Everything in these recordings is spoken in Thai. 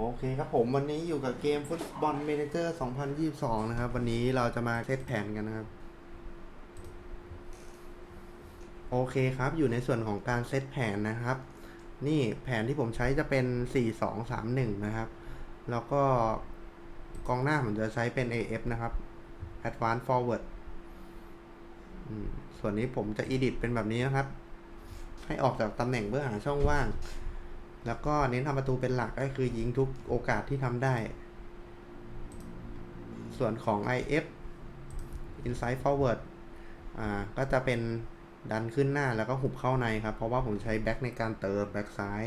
โอเคครับผมวันนี้อยู่กับเกมฟุตบอลเมนเจอร์ 2022 นะครับ วันนี้เราจะมาเซตแผนกันนะครับ โอเคครับอยู่ในส่วนของการเซตแผนนะครับ นี่แผนที่ผมใช้จะเป็น 4-2-3-1 นะครับ แล้วก็กองหน้าผมจะใช้เป็น AF นะครับ Advanced Forward ส่วนนี้ผมจะ edit เป็นแบบนี้นะครับ ให้ออกจากตำแหน่งเพื่อหาช่องว่าง แล้วก็เน้นทำประตูเป็นหลักก็คือยิงทุกโอกาสที่ทำได้ ส่วนของ IF Inside Forward อ่าก็จะเป็นดันขึ้นหน้าแล้วก็หุบเข้าในครับ เพราะว่าผมใช้แบ็กในการเติมแบ็กซ้าย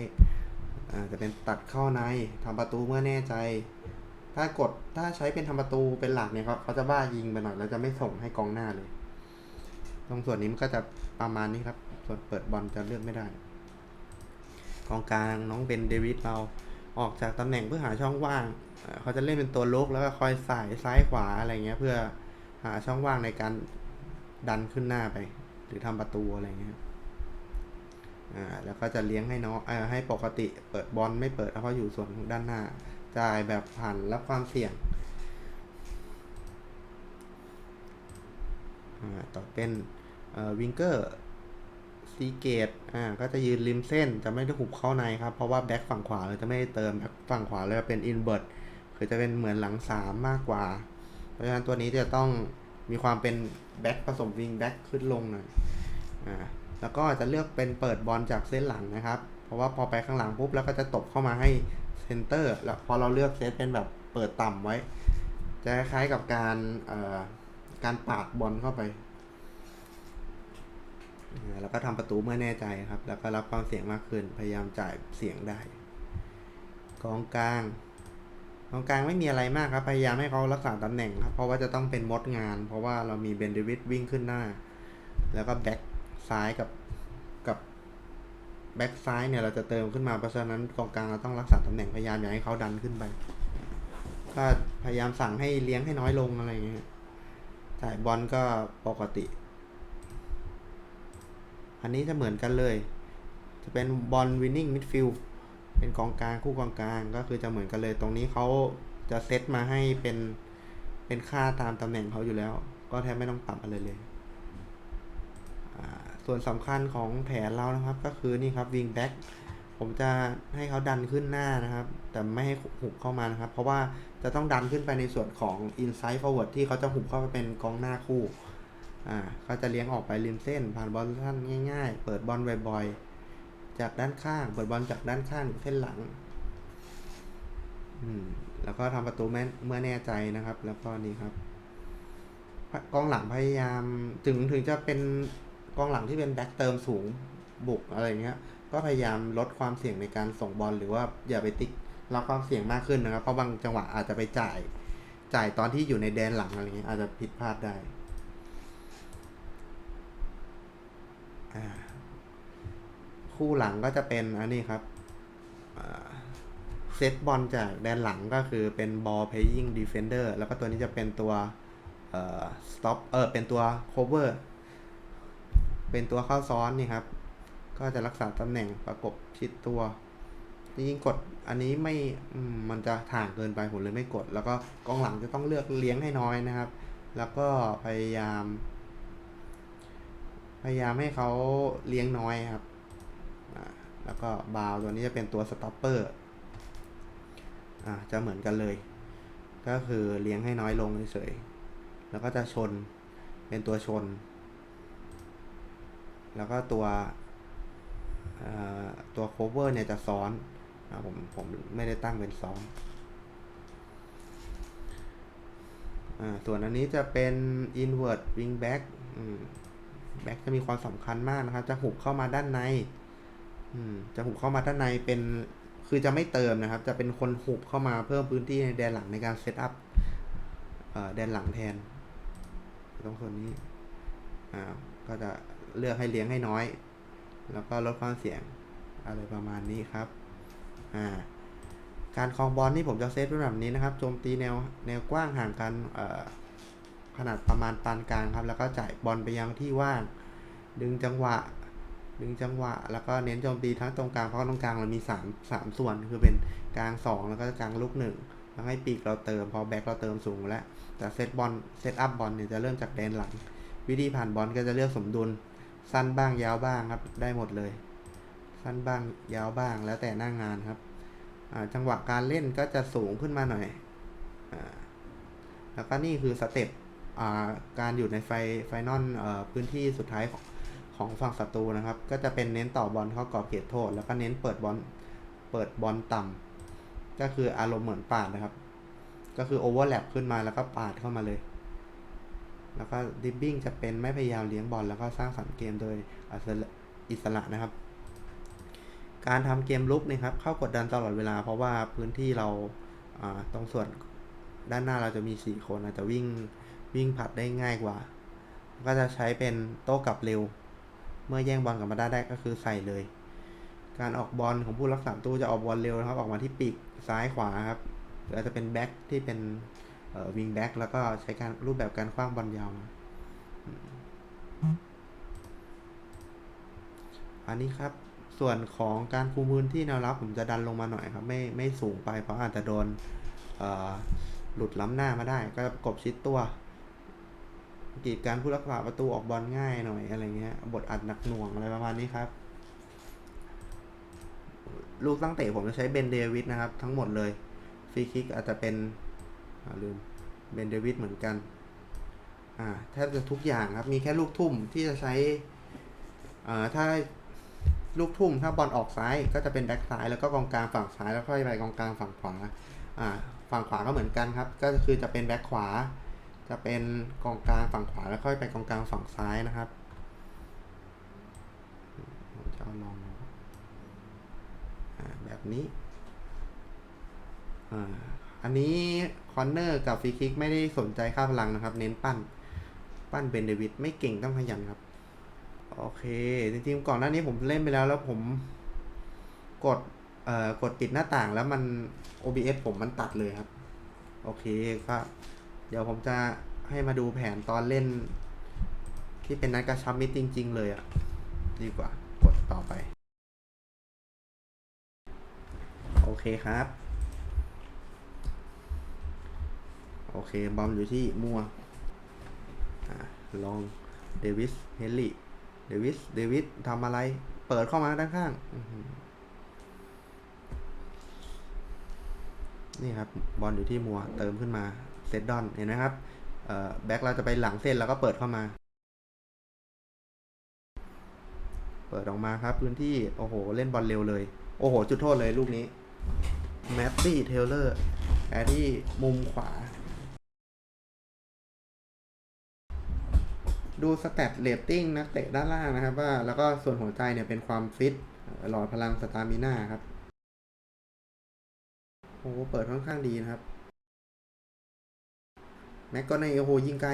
อ่าจะเป็นตัดเข้าในทำประตูเมื่อแน่ใจ ถ้ากดถ้าใช้เป็นทำประตูเป็นหลักเนี่ยครับเขาจะบ้ายิงไปหน่อยแล้วจะไม่ส่งให้กองหน้าเลย ตรงส่วนนี้มันก็จะประมาณนี้ครับ ส่วนเปิดบอลจะเลือกไม่ได้ องกลางน้องเบนเดวิดเราออกจากตำแหน่งเพื่อหาช่องว่าง เขาจะเล่นเป็นตัวลุกแล้วก็คอยสายซ้ายขวาอะไรเงี้ยเพื่อหาช่องว่างในการดันขึ้นหน้าไป หรือทำประตูอะไรเงี้ยอ่าแล้วก็จะเลี้ยงให้น้องเออให้ปกติเปิดบอลไม่เปิดเพราะอยู่ส่วนของด้านหน้าจ่ายแบบผ่านรับความเสี่ยงอ่าต่อเป็นเอ่อวิงเกอร์ ซีเกตอ่าก็จะยืนริมเส้นจะไม่ได้หุบเข้าในครับ เพราะว่าแบ็คฝั่งขวาเราจะไม่ได้เติมแบ็คฝั่งขวาเลยเป็นอินเบิร์ตคือจะเป็นเหมือนหลังสามมากกว่า เพราะฉะนั้นตัวนี้จะต้องมีความเป็นแบ็คผสมวิงแบ็คขึ้นลงหน่อยอ่าแล้วก็จะเลือกเป็นเปิดบอลจากเส้นหลังนะครับ เพราะว่าพอไปข้างหลังปุ๊บแล้วก็จะตบเข้ามาให้เซนเตอร์แล้วพอเราเลือกเซตเป็นแบบเปิดต่ำไว้ จะคล้ายกับการเอ่อการปาดบอลเข้าไป แล้วก็ทำประตูเมื่อแน่ใจครับ แล้วก็รับความเสี่ยงมากขึ้น พยายามจ่ายเสียงได้ กองกลาง กองกลางไม่มีอะไรมากครับ พยายามให้เขารักษาตำแหน่งครับ เพราะว่าจะต้องเป็นมดงาน เพราะว่าเรามีเบนเดวิดวิ่งขึ้นหน้า แล้วก็แบ็คซ้ายกับกับแบ็คซ้ายเนี่ยเราจะเติมขึ้นมา เพราะฉะนั้นกองกลางเราต้องรักษาตำแหน่งพยายามอย่าให้เขาดันขึ้นไป ก็พยายามสั่งให้เลี้ยงให้น้อยลงอะไรอย่างเงี้ยจ่ายบอลก็ปกติ อันนี้จะเหมือนกันเลย จะเป็นบอลวินนิ่งมิดฟิลเป็นกองกลางคู่กองกลางก็คือจะเหมือนกันเลย ตรงนี้เขาจะเซตมาให้เป็นเป็นค่าตามตำแหน่งเขาอยู่แล้ว ก็แทบไม่ต้องปรับอะไรเลย ส่วนสำคัญของแผนเรานะครับ ก็คือนี่ครับวิงแบ็กผมจะให้เขาดันขึ้นหน้านะครับ แต่ไม่ให้หุบเข้ามานะครับ เพราะว่าจะต้องดันขึ้นไปในส่วนของ inside forward ที่เขาจะหุบเข้าไปเป็นกองหน้าคู่ อ่าเขาจะเลี้ยงออกไปริมเส้น ผ่านบอลสั้นง่าย ๆ เปิดบอลบ่อยๆ จากด้านข้าง เปิดบอลจากด้านข้างเส้นหลัง อืม แล้วก็ทำประตูแม่เมื่อแน่ใจนะครับ แล้วก็นี่ครับ กองหลังพยายาม ถึงถึงจะเป็นกองหลังที่เป็นแบ็คเติมสูงบุกอะไรเงี้ย ก็พยายามลดความเสี่ยงในการส่งบอลหรือว่าอย่าไปติ๊กรับความเสี่ยงมากขึ้นนะครับ เพราะบางจังหวะอาจจะไปจ่าย จ่ายตอนที่อยู่ในแดนหลังอะไรเงี้ยอาจจะผิดพลาดได้ อ่า คู่หลังก็จะเป็นอันนี้ครับเซตบอลจากแดนหลังก็คือเป็น ball playing defender แล้วก็ตัวนี้จะเป็นตัวเอ่อ stop เออเป็นตัว cover เป็นตัวเข้าซ้อนนี่ครับ ก็จะรักษาตำแหน่งประกบชิดตัวจริงๆกดอันนี้ไม่มมันจะถ่างเกินไปผมเลยไม่กด แล้วก็กองหลังจะต้องเลือกเลี้ยงให้น้อยนะครับ แล้วก็พยายาม พยายามให้เขาเลี้ยงน้อยครับ แล้วก็บาวตัวนี้จะเป็นตัวสต็อปเปอร์จะเหมือนกันเลย ก็คือเลี้ยงให้น้อยลงเฉยๆ แล้วก็จะชน เป็นตัวชน แล้วก็ตัวเอ่อตัว cover เนี่ยจะซ้อนอผมผมไม่ได้ตั้งเป็นซ้อนอส่วนอันนี้จะเป็น invert wing back อืม แบ็กจะมีความสำคัญมากนะครับ จะหุบเข้ามาด้านใน อืม จะหุบเข้ามาด้านในเป็น คือจะไม่เติมนะครับ จะเป็นคนหุบเข้ามาเพิ่มพื้นที่ในแดนหลังในการเซตอัพแดนหลังแทน ตรงส่วนนี้ อ่า ก็จะเลือกให้เลี้ยงให้น้อย แล้วก็ลดความเสี่ยงอะไรประมาณนี้ครับ อ่า การคลองบอลนี่ผมจะเซตไว้แบบนี้นะครับ โจมตีแนวแนวกว้างห่างกัน เอ่อ ขนาดประมาณปานกลางครับ แล้วก็จ่ายบอลไปยังที่ว่าง ดึงจังหวะ ดึงจังหวะ แล้วก็เน้นโจมตีทั้งตรงกลางเพราะตรงกลางเรามีสามสามส่วนคือเป็นกลางสองแล้วก็กลางลูกหนึ่งแล้วให้ปีกเราเติมพอแบ็คเราเติมสูงแล้วแต่เซตบอลเซตอัพบอลเนี่ยจะเริ่มจากแดนหลัง วิธีผ่านบอลก็จะเลือกสมดุลสั้นบ้างยาวบ้างครับ ได้หมดเลย สั้นบ้างยาวบ้างแล้วแต่หน้างงานครับจังหวะการเล่นก็จะสูงขึ้นมาหน่อยอแล้วก็นี่คือสเต็ป การอยู่ในไฟไฟนอลพื้นที่สุดท้ายของของฝั่งศัตรูนะครับ ก็จะเป็นเน้นต่อบอลเข้ากรอบเขตโทษ แล้วก็เน้นเปิดบอลเปิดบอลต่ำก็คืออารมณ์เหมือนปาดนะครับ ก็คือโอเวอร์แลปขึ้นมาแล้วก็ปาดเข้ามาเลย แล้วก็ดิบบิ้งจะเป็นไม่พยายามเลี้ยงบอลแล้วก็สร้างสรรค์เกมโดยอิสระนะครับ การทำเกมลุกนะครับ เข้ากดดันตลอดเวลา เพราะว่าพื้นที่เราอ่าตรงส่วนด้านหน้าเราจะมี 4 คนอาจจะวิ่ง วิ่งผัดได้ง่ายกว่า ก็จะใช้เป็นโต้กลับเร็ว เมื่อแย่งบอลกลับมาได้ได้ก็คือใส่เลย การออกบอลของผู้รักษาตู้จะออกบอลเร็วนะครับ ออกมาที่ปีกซ้ายขวาครับหรืออาจจะเป็นแบ็คที่เป็นวิงแบ็คแล้วก็ใช้การรูปแบบการคว้างบอลยาวมาอันนี้ครับส่วนของการคุมพื้นที่แนวรับผมจะดันลงมาหน่อยครับ ไม่ไม่สูงไปเพราะอาจจะโดนหลุดล้ำหน้ามาได้ ก็กบชิดตัว กีดการผู้รักษาประตูออกบอลง่ายหน่อยอะไรเงี้ย บทอัดหนักหน่วงอะไรประมาณนี้ครับ ลูกตั้งเตะผมจะใช้เบนเดวิดนะครับ ทั้งหมดเลยฟรีคิกอาจจะเป็นลืมเบนเดวิดเหมือนกัน อ่าแทบจะทุกอย่างครับ มีแค่ลูกทุ่มที่จะใช้อ่าถ้าลูกทุ่มถ้าบอลออกซ้ายก็จะเป็นแบ็คซ้ายแล้วก็กองกลางฝั่งซ้ายแล้วค่อยไปกองกลางฝั่งขวา อ่า ฝั่งขวาก็เหมือนกันครับ ก็คือจะเป็นแบ็คขวา จะเป็นกองกลางฝั่งขวาแล้วค่อยไปกองกลางฝั่งซ้ายนะครับจะเอาลองอแบบนี้ออันนี้คอนเนอร์กับฟรีคิกไม่ได้สนใจค่าพลังนะครับ เน้นปั้น ปั้นเบนเดวิดไม่เก่งต้องขยันครับ โอเค จริงๆ ก่อนหน้านี้ผมเล่นไปแล้ว แล้วผมกดเอ่อกดปิดหน้าต่างแล้วมัน OBS ผมมันตัดเลยครับ โอเคก็ เดี๋ยวผมจะให้มาดูแผนตอนเล่น ที่เป็นนัดกระชับมิตรจริง ๆ เลยอะ่ะ ดีกว่ากดต่อไป โอเคครับ โอเค บอมอยู่ที่มัวอลองเดวิสเฮนรี่เดวิสเดวิสทำอะไร เปิดเข้ามาด้านข้างนี่ครับ บอลอยู่ที่มัวเติมขึ้นมา เซตดอนเห็นไหมครับแบ็คเราจะไปหลังเส้นแล้วก็เปิดเข้ามา เปิดออกมาครับพื้นที่ โอ้โห เล่นบอลเร็วเลย โอ้โห จุดโทษเลยลูกนี้แมตตี้เทเลอร์แอที่มุมขวา ดูสแตทเรตติ้งนักเตะด้านล่างนะครับว่าแล้วก็ส่วนหัวใจเนี่ยเป็นความฟิตเอ่อหลอดพลังสตามิน่าครับโอ้โหเปิดค่อนข้างดีนะครับ แม็กก็ในโอ้โหยิงไกล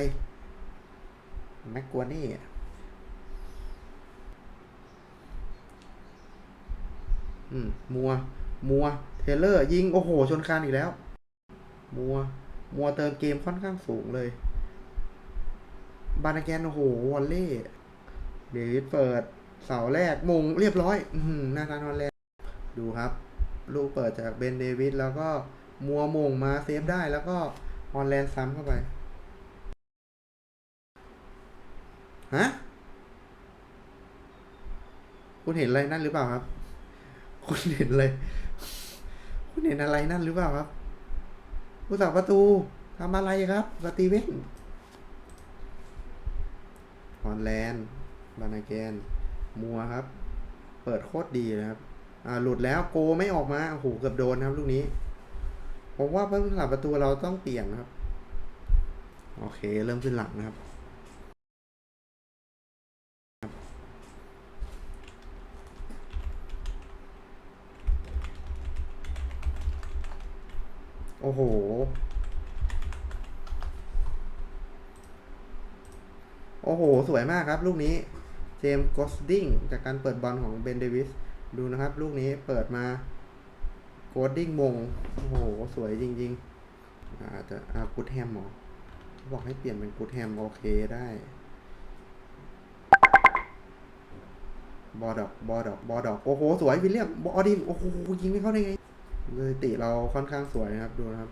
แม็กกวานี่อืมมัว มัว เทเลอร์ ยิง โอ้โห ชนคานอีกแล้ว มัว มัวเติมเกมค่อนข้างสูงเลย บานาแกน โอ้โห วอลเล่เดวิดเปิด เสาแรกมงเรียบร้อย อืหน้าทานวอลเล่ดูครับ ลูกเปิดจากเบนเดวิดแล้วก็มัวมงมาเซฟได้แล้วก็ ฮอลแลนซ้ำเข้าไป ฮะ คุณเห็นอะไรนั่นหรือเปล่าครับ คุณเห็นอะไร คุณเห็นอะไรนั่นหรือเปล่าครับผู้สักประตูทำอะไรครับสตีเวนฮอลแลนด์บานาแกน มัวครับ เปิดโคตรดีนะครับ อ่า หลุดแล้วโกไม่ออกมา โอ้โห เกือบโดนครับลูกนี้ ผมว่าผู้สักประตูเราต้องเปลี่ยนครับ โอเค เริ่มขึ้นหลังนะครับ โอ้โห โอ้โห สวยมากครับ ลูกนี้ เจมส์กอสดิงจากการเปิดบอลของเบนเดวิส ดูนะครับ ลูกนี้เปิดมา ดดิ้งมง โอ้โห สวยจริงๆ อาจจะอากูดแฮมหรอบอกให้เปลี่ยนเป็นกูดแฮมโอเคได้ บอดอก บอดอก บอดอก โอ้โห สวยวิลเลียม บอดิน โอ้โห ยิงไม่เข้าได้ไงเลยติเราค่อนข้างสวยนะครับ ดูนะครับ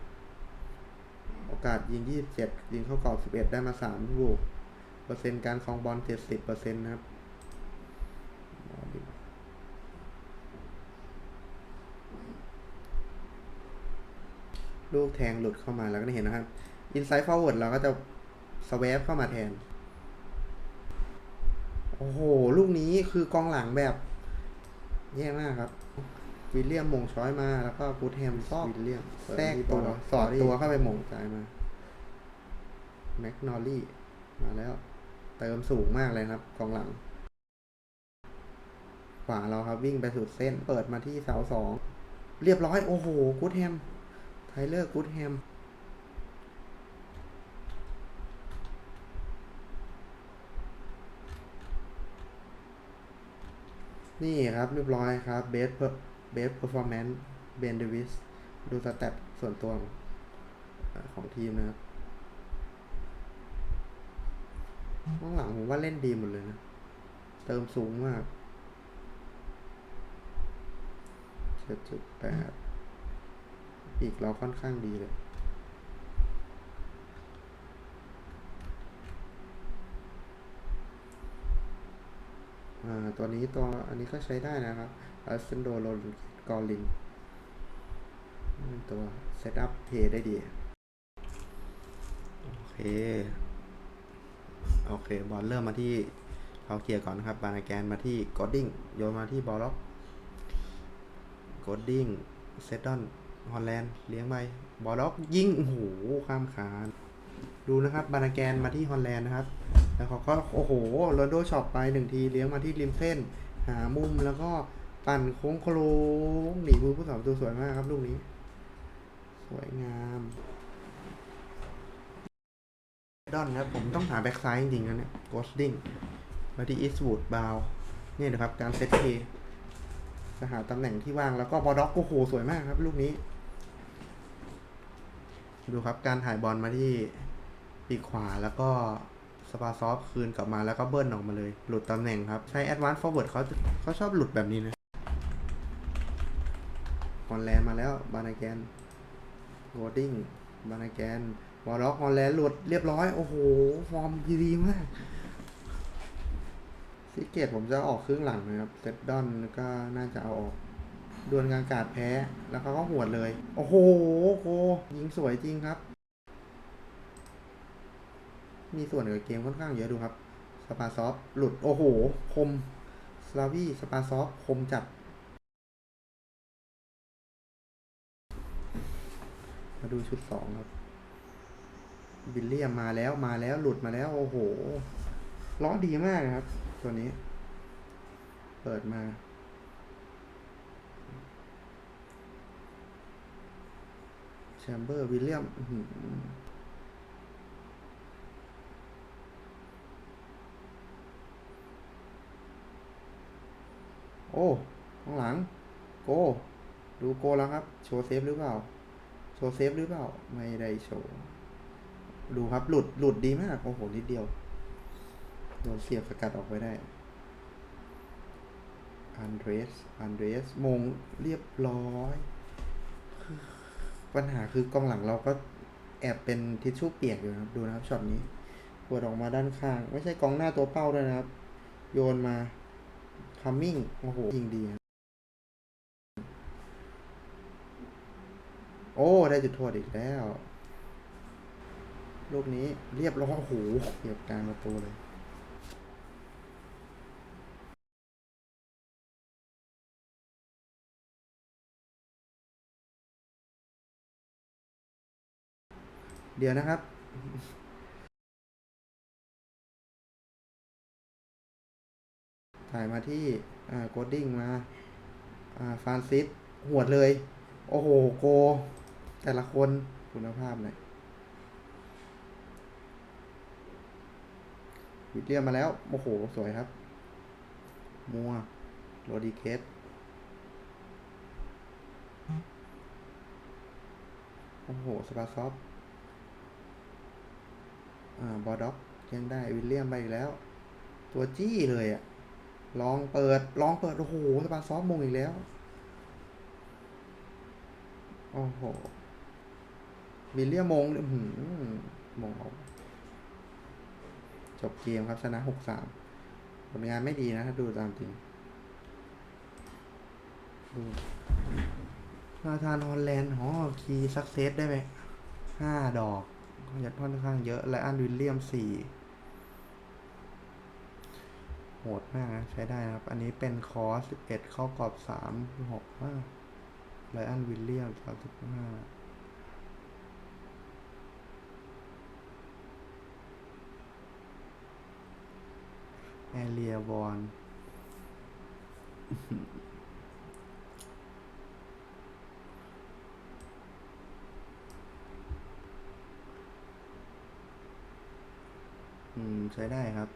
โอกาสยิง 27 ยิงเข้ากรอบ 11 ได้มา3ลูก เปอร์เซ็นต์การครองบอล 70เปอร์เซ็นต์นะครับอดิน ลูกแทงหลุดเข้ามาแล้วก็ได้เห็นนะครับอินไซ d ์ f อ r w เวิร์ดเราก็จะสว p เข้ามาแทน โอ้โห ลูกนี้คือกองหลังแบบ แย่มากครับ วิลเลียมมงช้อยมาแล้วก็กูดแฮมซอกวิลเลียมแทรกตัวสอดตัวเข้าไปหมงจ่ายมาแม็กนอลลี่มาแล้ว เติมสูงมากเลยครับ กองหลัง ขวาเราครับวิ่งไปสุดเส้น เปิดมาที่เสาสอง เรียบร้อย โอ้โหกูดแฮม ไทเลอร์กูดแฮมนี่ครับเรียบร้อยครับเบสเบสเพอร์ฟอร์แมนซ์เบนเดวิสดูสแตทส่วนตัวของทีมนะครับข้างหลังผมว่าเล่นดีหมดเลยนะ เติมสูงมากเจ็ดจุดแปดอีกเราค่อนข้างดีเลยอ่าตัวนี้ตัวอันนี้ก็ใช้ได้นะครับอัลเซนโดโรนกอลิน ตัวเซตอัพเพย์ได้ดี โอเค โอเค บอลเริ่มมาที่เขาเคลียร์ก่อนนะครับ บานาแกนมาที่กอดดิ้ง โยนมาที่บอลล็อกกอดดิ้ง เซตดอน ฮอลแลนด์เลี้ยงไปบอลล็อกยิงโอ้โหข้ามคานดูนะครับบานาแกนมาที่ฮอลแลนด์นะครับ แล้วเขาก็โอ้โหโรนโดช็อปไปหนึ่งทีเลี้ยงมาที่ริมเส้น หามุมแล้วก็ปั่นโค้งโคลงหนีมือผู้สาวตัวสวยมากครับลูกนี้ สวยงามดอนครับผมต้องหาแบ็กซ้ายจริงๆนะเนี่ยโกสดิ้งมาที่อีสวูดบาวเนี่ยนะครับการเซตเคจะหาตำแหน่งที่ว่างแล้วก็บอด็อกโอ้โหสวยมากครับลูกนี้ ดูครับการถ่ายบอลมาที่ปีกขวาแล้วก็สปาซอฟคืนกลับมาแล้วก็เบิ้ลออกมาเลย หลุดตำแหน่งครับ ใช้แอดวานซ์ฟอร์เวิร์ดเขาเขาชอบหลุดแบบนี้นะฮอลแลนด์มาแล้วบานาแกนโรดดิ้งบานาแกนวอลล็อกฮอลแลนด์หลุดเรียบร้อย โอ้โห ฟอร์มดีมากซิเกตผมจะออกครึ่งหลังนะครับเซตดอนก็น่าจะเอาออก ดวลกลางอากาศแพ้ แล้วเขาก็หวดเลย โอ้โหโกยิงสวยจริงครับ มีส่วนกับเกมค่อนข้างเยอะดูครับ สปาซอฟหลุด โอ้โห คม สลาวี่สปาซอฟคมจัด มาดูชุดสองครับ บิลเลียมมาแล้วมาแล้วหลุดมาแล้ว โอ้โหล้อดีมากนะครับ ตัวนี้ เปิดมา แชมเบอร์วิลเลียมโอ้ข้างหลัง โก ดูโกแล้วครับ โชว์เซฟหรือเปล่า โชว์เซฟหรือเปล่า ไม่ได้โชว์ ดูครับ หลุด หลุดดีมาก โอ้โห นิดเดียว โดนเสียบสกัดออกไปได้ อันเดรส อันเดรส มงเรียบร้อย ปัญหาคือกองหลังเราก็แอบเป็นทิชชู่เปียกอยู่นะครับ ดูนะครับช็อตนี้ปวดออกมาด้านข้าง ไม่ใช่กองหน้าตัวเป้าด้วยนะครับ โยนมาคัมมิ่งโอ้โหยิงดี โอ้ ได้จุดโทษอีกแล้ว ลูกนี้เรียบร้อยโอ้โหเกียบกลางประตูเลย เดี๋ยวนะครับถ่ายมาที่อ่าโกดดิ้งมาอ่าฟรานซิสหวดเลย โอ้โหโก แต่ละคนคุณภาพหน่อยวิลเลียมมาแล้ว โอ้โห สวยครับ มัวโรดิเคสโอ้โห สปาซอฟ บอด็อกยังได้วิลเลียมไปอีกแล้ว ตัวจี้เลยอะ่ะลองเปิดลองเปิด โอ้โหสปาซอฟมงอีกแล้ว โอ้โหวิลเลียมมงหือมงเอาจบเกมครับชนะหกสามผลงานไม่ดีนะถ้าดูตามจริงดูนาธานฮอลแลนด์อ๋อคีสักเซสได้ไหมห้าดอก ยัดค่อนข้างเยอะ และอันวิลเลียมสี่โหดมากนะ ใช้ได้นะครับ อันนี้เป็นคอร์สสิบเอ็ดเข้ากรอบสามหกมากไลอันวิลเลียมสามสิบห้าแอเรียบอล อืม ใช้ได้ครับ